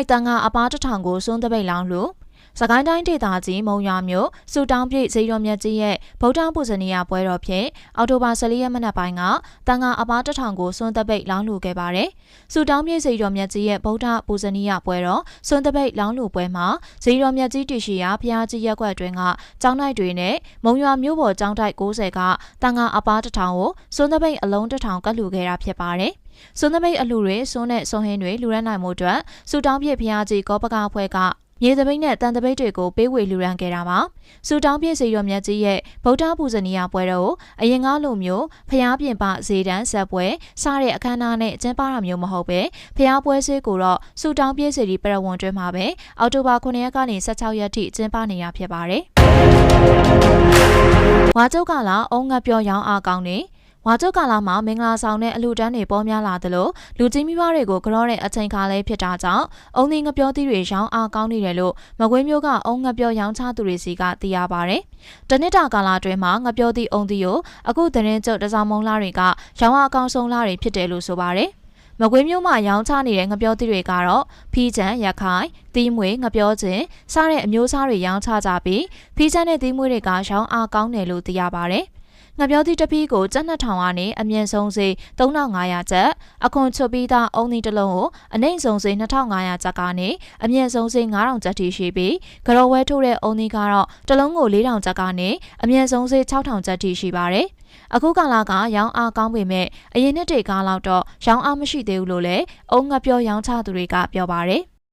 လိုက်တန်ကအပားတစ်ထောင်ကိုစွန်းတပိတ်လောင်းလို့စကိုင်းတိုင်းဒေသကြီးမုံရွာမြို့စူတောင်းပြည့်ဇေယျမြတ်ကြီးရဲ့ဗုဒ္ဓပူဇနီယပွဲတော်ဖြင့်အောက်တိုဘာ14ရက်မနက်ပိုင်းကတန်ကအပားတစ်ထောင်ကိုစွန်းတပိတ်လောင်းလူခဲ့ပါတယ်။စူတောင်းပြည့်ဇေယျမြတ်ကြီးရဲ့ဗုဒ္ဓပူဇနီယပွဲတော်စွန်းတပိတ်လောင်းလူပွဲမှာဇေယျမြတ်ကြီးတည်ရှိရာဘုရားကြီးရက်ကွက်တွင်ကကျောင်းတိုက်တွေနဲ့မုံရွာမြို့ပေါ်ကျောင်းတိုက်90ကတန်ကအပားတစ်ထောင်ကိုစွန်းတပိတ်အလုံးတစ်ထောင်ကတ်လူခဲ့တာဖြစ်ပါတယ်။ စွန်းသပိတ်အလှတွေစွန်းနဲ့စွန်းဟင်းတွေလူရန်နိုင်မှုအတွက်စူတောင်းပြည့်ဖျားကြီးကောပကအဖွဲ့ကမြေသပိတ်နဲ့တန်တပိတ်တွေကိုပေးဝေလူရန်ခဲ့တာပါ။စူတောင်းပြည့်စေရောမြတ်ကြီးရဲ့ဗုဒ္ဓပူဇနီယပွဲတော်အရင်ကလိုမျိုးဖျားပြင်ပဇေတန်းဇက်ပွဲစတဲ့အခမ်းအနားနဲ့ကျင်းပတာမျိုးမဟုတ်ပဲဖျားပွဲစည်းကိုတော့စူတောင်းပြည့်စေဒီပရဝွန်တွင်မှာပဲအောက်တိုဘာ9ရက်ကနေ16ရက်ထိကျင်းပနေတာဖြစ်ပါတယ်။ဝါကျုပ်ကလာအုံငတ်ပြောရောင်းအားကောင်းနေ ဝါကျုပ်ကာလာမှာမင်္ဂလာဆောင်တဲ့အလူတန်းတွေပေါ်များလာသလိုလူကြီးမိဘတွေကိုကြောတဲ့အချိန်ခါလဲဖြစ်တာကြောင့်အုံသီးငပြောသီးတွေရောင်းအားကောင်းနေတယ်လို့မကွေးမျိုးကအုံငပြောရောင်းချသူတွေစီကသိရပါဗျ။တနစ်တာကာလာအတွင်းမှာငပြောသီးအုံသီးကိုအခုသတင်းကျုပ်တစောင်းမုံလာတွေကရောင်းအားအကောင်းဆုံးလာတွေဖြစ်တယ်လို့ဆိုပါတယ်။မကွေးမျိုးမှာရောင်းချနေတဲ့ငပြောသီးတွေကတော့ဖီးချံရခိုင်တီးမွေငပြောခြင်းစတဲ့အမျိုးအစားတွေရောင်းချကြပြီးဖီးချံနဲ့တီးမွေတွေကရောင်းအားကောင်းတယ်လို့သိရပါတယ်။ ငပြောသီးတစ်ပီးကိုကျပ်2000ကနေအမြင့်ဆုံးစေ3500ကျပ်အခွန်ချွတ်ပြီးသားအုံသီးတစ်လုံးကိုအနှိမ့်ဆုံးစေ2500ကျပ်ကနေအမြင့်ဆုံးစေ9000ကျပ်ထိရှိပြီးကြော်ဝဲထိုးတဲ့အုံသီးကတော့တစ်လုံးကို4000ကျပ်ကနေအမြင့်ဆုံးစေ6000ကျပ်ထိရှိပါတယ်အခုကာလကရောင်းအားကောင်းပေမဲ့အရင်နှစ်တွေကားလောက်တော့ရောင်းအားမရှိသေးဘူးလို့လည်းအုံငပြောရောင်းချသူတွေကပြောပါတယ်